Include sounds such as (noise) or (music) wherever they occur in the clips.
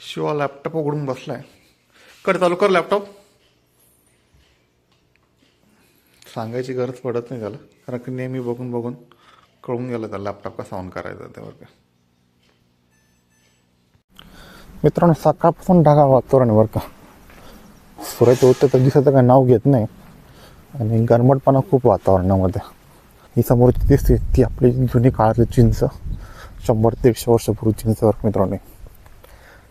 Shiva laptop उघडून बसलाय. कर चालू कर लॅपटॉप सांगायची गरज पडत नाही त्याला. कारण की नेहमी बघून बघून कळून गेलं त्याला लॅपटॉप कसा ऑन करायचा त्यावर का. मित्रांनो सकाळपासून ढगाळ वातावरण आहे बरं का. सूर्याचं होतं तर दिसायचं काय नाव घेत नाही. आणि गरमटपणा खूप वातावरणामध्ये. ही समोरची दिसते ती आपली जुनी काळातली चिंच. शंभर ते एकशे वर्षापूर्वी चिंच बरं मित्रांनो.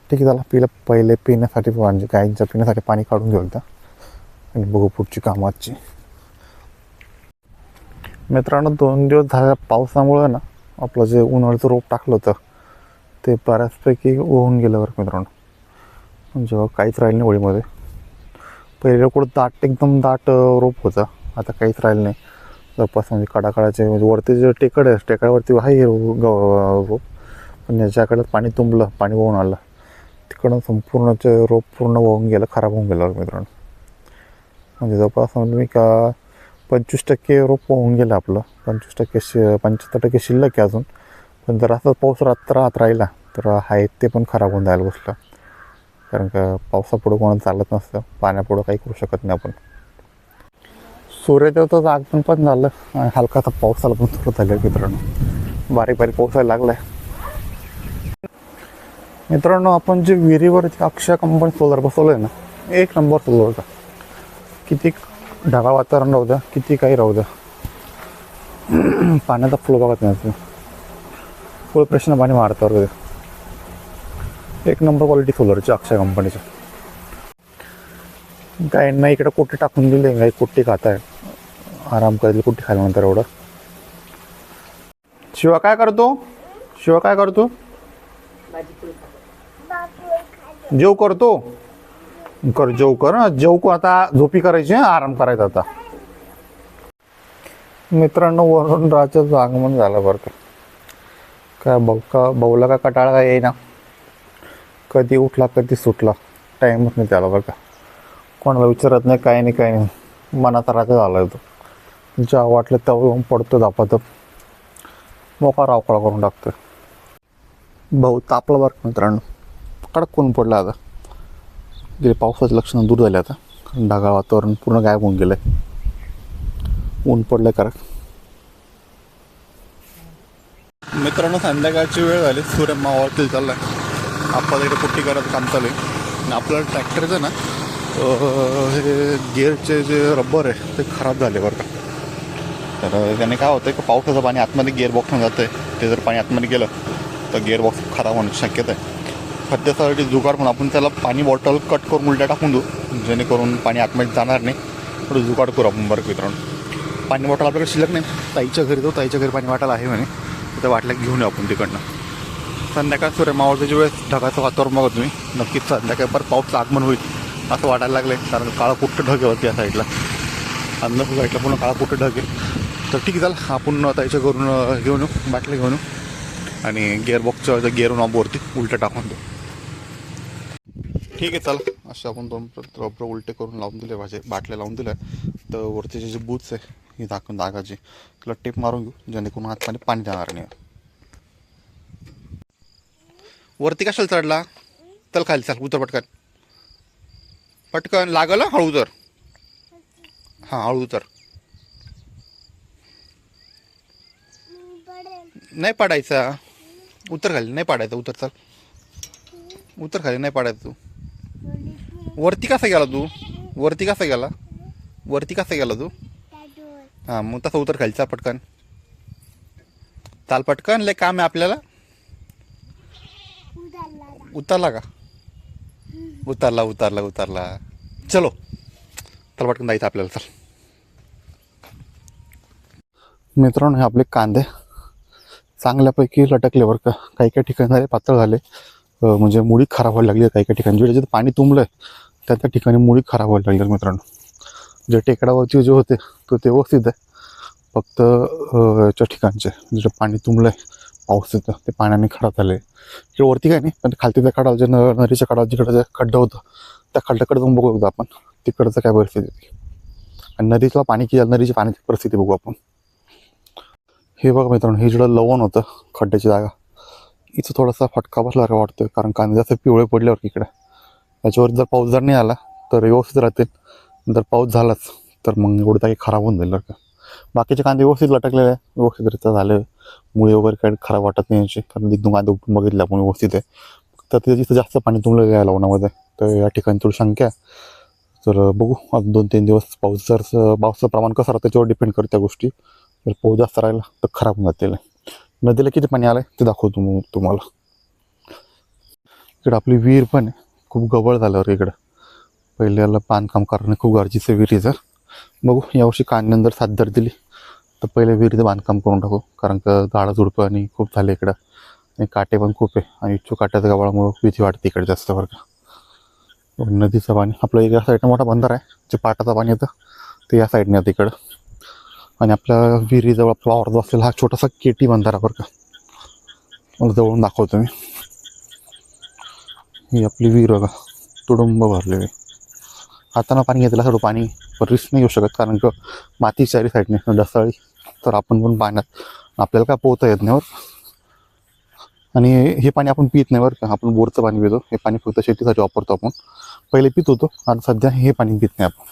ठीक आहे त्याला पिलं पहिले पिण्यासाठी म्हणजे गायींच्या पिण्यासाठी पाणी काढून घेऊ एकदा आणि बघू पुढची कामाची मित्रांनो दोन दिवस झाल्या पावसामुळं ना आपलं जे उन्हाळ्याचं रोप टाकलं होतं ते बऱ्याचपैकी होऊन गेलं बरं मित्रांनो. जेव्हा काहीच राहिलं नाही होळीमध्ये. पहिले कुठं दाट एकदम दाट रोप होता. आता काहीच राहिलं नाही. जवळपास म्हणजे कडाकडाचे म्हणजे वरती जे टेकड आहे टेकडावरती आहे हे रोप. पण याच्याकडे पाणी तुंबलं पाणी वाहून आलं. तिकडून संपूर्ण ते रोप पूर्ण वाहून गेलं खराब होऊन गेलं मित्रांनो. म्हणजे जवळपास म्हणजे मी का पंचवीस टक्के रोप वाहून गेलं आपलं पंचवीस टक्के शि पंच्याहत्तर टक्के शिल्लक आहे अजून. पण जर असं पाऊस रात्र राहत राहिला तर आहे ते पण खराब होऊन जायला बसलं. कारण का पावसापुढं कोणाला चालत नसतं पाण्यापुढं काही करू शकत नाही आपण. सूर्यदेवताचं आगमन पण झालं आणि हलकासा पावसाला पण सुरू झालं मित्रांनो. बारीक बारीक लागला आहे मित्रांनो आपण जे विहिरीवर अक्षय कंपनी सोलर बसवलं आहे ना एक नंबर सोलर होता किती ढगाळ वातावरण राहू द्या किती काही राहू द्या. (clears throat) पाण्याचा फ्लो बघत नाही फुल प्रश्न पाणी मारतं वगैरे एक नंबर क्वालिटी सोलरची अक्षय कंपनीचं. गायींना इकडे कुठे टाकून दिले गाई कुठे खात आहे आराम करेल कुठे खाल्यानंतर एवढं. शिवा काय करतो? शिवा काय करतो? जेव करतो कर जेव कर. जेव को. आता झोपी करायची आराम करायचा आता. मित्रांनो वरून राजाचं आगमन झालं बरं का. काय भाऊ का भाऊला का कटाळा काय येईना. कधी उठला कधी सुटला. टाईमच नाही त्याला बरं का. कोणाला विचारत नाही काय नाही काय नाही. मनात राजा झाला तो. जेव्हा वाटलं तेव्हा येऊन पडतो दापात मोका रावकाळा करून टाकतो भाऊ तापला बरं मित्रांनो? कडक कोण पडलं आता. गेले पावसाचं लक्षणं दूर झाले आता. ढगाळ वातावरण पूर्ण गायब होऊन गेलं ऊन पडलं करा मित्रांनो संध्याकाळची वेळ झाली. सूर्य मावळतील चाललाय. आपल्याला इकडे पुट्टी करायचं काम चालू आहे. आणि आपल्याला ट्रॅक्टरचं ना हे गिअरचे जे रबर आहे ते खराब झाले बरं का. तर त्याने काय होतं की पावसाचं पाणी आतमध्ये गिअर बॉक्समध्ये जातं आहे ते जर पाणी आतमध्ये गेलं तर गिअर बॉक्स खराब होण्याची शक्यता आहे. खत्यासाठी जुगाड म्हणून आपण त्याला पाणी बॉटल कट करून उलट्या टाकून देऊ. जेणेकरून पाणी आतमध्ये जाणार नाही. थोडं जुगाड करू आपण बरं का मित्रांनो. पाणी बॉटल आपल्याकडे शिल्लक नाही. ताईच्या घरी जाऊ. ताईच्या घरी पाणी वाटायला आहे म्हणे. तर वाटल्या घेऊन येऊ आपण तिकडनं. संध्याकाळ सूर्य मावळत्याची वेळेस ढगाचं वातावरण बघा तुम्ही. नक्कीच संध्याकाळ पर पाऊस आगमन होईल. असं वाटायला लागलं आहे कारण काळा कुठं ढग आहे वरती या साईडला अंदाज साईडला पूर्ण काळा कुठं ढग आहे. तर ठीक आहे चाल. आपण ताईच्या घरून घेऊन येऊ. बाटल्या घेऊन येऊ. आणि गिअरबॉक्सच्या गिअर नॉबवरती उलटं टाकून देऊ. ठीक आहे चला. असे आपण दोन रबर उलटे करून लावून दिले भाजे बाटल्या लावून दिल्या. तर वरचे जे बूथ्स आहे ही दाखवून दागाची तुला टेप मारून घेऊ जेणेकरून आतमध्ये पाणी जाणार नाही. वरती कशाला चढला? चल खाली चल उतर पटकन. पटकन लागल? हळू उतर. हां हळू उतर. नाही पाडायचा. उतर खाली नाही पाडायचा. उतर चाल. उतर खाली नाही पाडायचं तू. वरती कसा गेला तू? वरती कसा गेला? वरती कसा गेला तू? हां मग तसा उतर खालचा पटकन. चाल पटकन लय काम आहे आपल्याला. उतरला का? उतरला उतरला उतरला. चलो. चल पटकन जायचं आपल्याला चल. मित्रांनो हे आपले कांदे. चांगल्यापैकी लटकले बरं का. काही काही ठिकाणी झाले पातळ झाले. म्हणजे मुळी खराब व्हायला लागली काही काही ठिकाणी. म्हणजे जिथे पाणी तुंबलं आहे त्या त्या ठिकाणी मुळी खराब व्हायला लागली मित्रांनो. जे टेकडावरती जे होते तो ते व्यवस्थित आहे. फक्त याच्या ठिकाणचे जिथे पाणी तुंबलं आहे पाऊस येतं ते पाण्याने खराब झाले इकडे वरती काय नाही पण खालती त्या कडाव जे न नदीच्या कडाव जिकडं जे खड्डं होतं त्या खड्ड्याकडे जाऊन बघू एकदा आपण. तिकडचं काय परिस्थिती होती. आणि नदीतला पाणी की नदीची पाण्याची परिस्थिती बघू आपण. हे बघा मित्रांनो हे जिकडं लवण होतं खड्ड्याची जागा इथं थोडासा फटका बसल्यासारखा वाटतोय कारण कांदे जास्त पिवळे पडल्यावर इकडे. याच्यावर जर पाऊस जर नाही आला तर व्यवस्थित राहतील. जर पाऊस झालाच तर मग एवढं काही खराब होऊन जाईल बरं का. बाकीचे कांदे व्यवस्थित लटकलेले आहे व्यवस्थितरित्या झाले. मुळे वगैरे काही खराब वाटत नाही याची कारण एकदम कांदे उठून बघितले आपण व्यवस्थित आहे. तर तिथे जिथं जास्त पाणी तुंबलेलं आहे लावण्यामध्ये तर या ठिकाणी थोडी शंका आहे तर बघू आज दोन तीन दिवस पाऊस जर पावसाचं प्रमाण कसं राहतं त्याच्यावर डिपेंड करते त्या गोष्टी. जर पाऊस जास्त राहिला तर खराब होऊन जातील. नदीला किती पाणी आलं आहे ते दाखवतो मग तुम्हाला. इकडं आपली विहीर पण आहे. खूप गवळ झाल्यावर इकडं. पहिल्याला बांधकाम करणं खूप गरजेचं आहे विहिरीचं. बघू यावर्षी कांद्यानंतर साथ दर दिली तर पहिले विहिरीचं बांधकाम करून टाकू. कारण का झाडं झुडपं आणि खूप झाले इकडं. आणि काटे पण खूप आहे. आणि इच्छू काट्याच्या गवळामुळं भीती वाटते इकडे जास्त बरं का. नदीचं पाणी आपलं एक या साईडनं मोठा बंदर आहे. जे पाटाचं पाणी येतं ते या साईडने येतं इकडं. आणि आपल्या विहिरीजवळ आपला ऑर्ध असलेला हा छोटासा केटी बंधारा बरं का. मला जवळून दाखवतो मी. ही आपली विहीर बघा. तुडुंब भरलेली. हातानं पाणी घेतलं सर्व पाणी. रिस्क नाही येऊ शकत कारण का माती चारी साईडने डसाळी तर आपण पण पाण्यात. आपल्याला काय पोहता येत नाही बरं. आणि हे पाणी आपण पित नाही बरं का. आपण बोरचं पाणी पितो. हे पाणी फक्त शेतीसाठी वापरतो आपण. पहिले पित होतो. आता सध्या हे पाणी पित नाही आपण.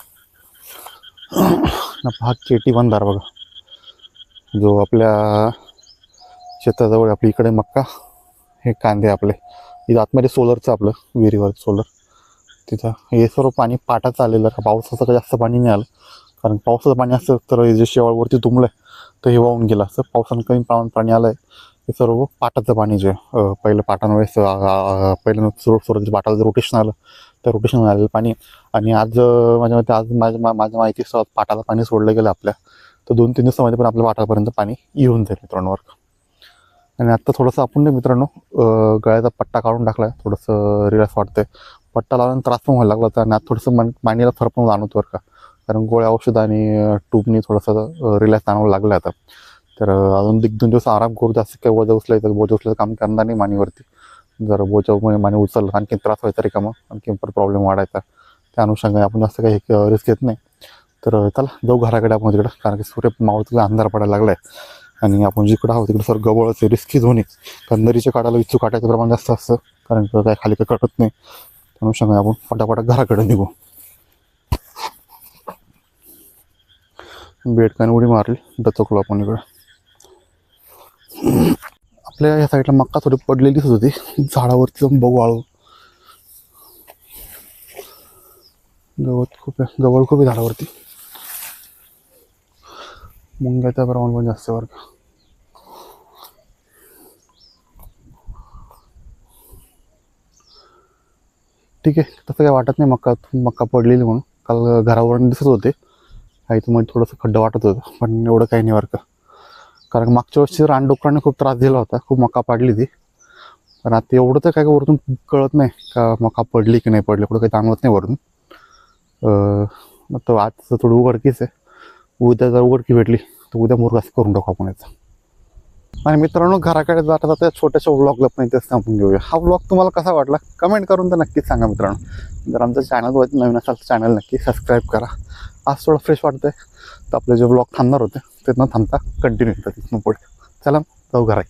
हा केटी बंधार बघा. जो आपल्या शेताजवळ आपल्या इकडे मक्का हे कांदे आपले. इथं आतमध्ये सोलरचं आपलं विहिरीवर सोलर. तिथं हे सर्व पाणी पाटाचं आलेलं का पावसाचं काही जास्त पाणी नाही आलं. कारण पावसाचं पाणी असतं तर हे जे शेवाळवरती तुंबलं तर हे वाहून गेलं असतं. पावसानं कमी प्रमाणात पाणी आलं आहे हे सर्व पाटाचं पाणी जे पहिलं पाटांवेळेस पहिलं सुरू सुरुवातीच्या पाटाचं रोटेशन आलं तर रोटेशन आलेलं पाणी. आणि आज माझ्या मते आज माझ्या मा- माझ्या माहिती पाटाला पाणी सोडलं गेलं आपल्या. तर दोन तीन दिवसामध्ये पण आपल्या पाटापर्यंत पाणी येऊन जाईल मित्रांवर आणि आत्ता थोडंसं आपण मित्रांनो गळ्याचा पट्टा काढून टाकला आहे थोडंसं रिलॅक्स वाटतंय. पट्टा लावून त्रास पण व्हायला लागला होता आणि आता थोडंसं मन मांडीला फरक पण जाणवतो बरं का. कारण गोळ्या औषध आणि ट्यूबनी थोडंसं रिलॅक्स जाणवं लागलं आता. तर अजून एक दोन दिवस आराम करू जास्त काही वजा उचलायचं बोजा उचलायचं काम करणार नाही मानेवरती. जर बोजा माने उचललं आणखी त्रास व्हायचा रिकामं आणखी पण प्रॉब्लेम वाढायचा. त्या अनुषंगाने आपण जास्त काही रिस्क घेत नाही. तर चला जाऊ घराकडे आपण तिकडं कारण की सूर्य मावळतीला अंधार पडायला लागला आहे आणि आपण जिकडं आहोत तिकडं सर गवळच रिस्की झोन कंदरीच्या काढायला इच्छू काटायचं प्रमाण जास्त असतं कारण की काय खाली काही कटत नाही. त्या अनुषंगाने आपण पटापटा घराकडे निघू. बेडकाने उडी मारली डचकलो आपण इकडं. आपल्या या साईडला मक्का थोडी पडलेली दिसत होती. झाडावरती जाऊन बघू आळू. गवत खूप आहे. गवळ खूप आहे झाडावरती. मुंग्याचा प्रमाण पण जास्त आहे बरं का. ठीक आहे. तसं काही वाटत नाही मक्का मक्का पडलेली म्हणून. काल घरावरून दिसत होते. काही तुम्हाला थोडंसं खड्डं वाटत होतं पण एवढं काही नाही बरं का. कारण मागच्या वर्षी रानडुकरांनी खूप त्रास दिला होता खूप मका पाडली ती. पण आता एवढं तर काय वरतून कळत नाही का मका पडली की नाही पडली कुठं काही जाणवत नाही वरून तर मग तो आज थोडी उघडकीच आहे. उद्या जर उघडकी भेटली तर उद्या मुरगास करून टाकू आपण याचा. आणि मित्रांनो घराकडे जाता जाता छोट्याशा व्लॉगला पण इथेच थांबून घेऊया. हा व्लॉग तुम्हाला कसा वाटला? कमेंट करून तर नक्कीच सांगा मित्रांनो. जर आमचं चॅनल नवीन असाल तर चॅनल नक्की सबस्क्राईब करा. आज थोडं फ्रेश वाटतंय. तर आपले जे ब्लॉग थांबणार होते ते थांबता कंटिन्यू येतात तिथून पुढे. चला जाऊ घरा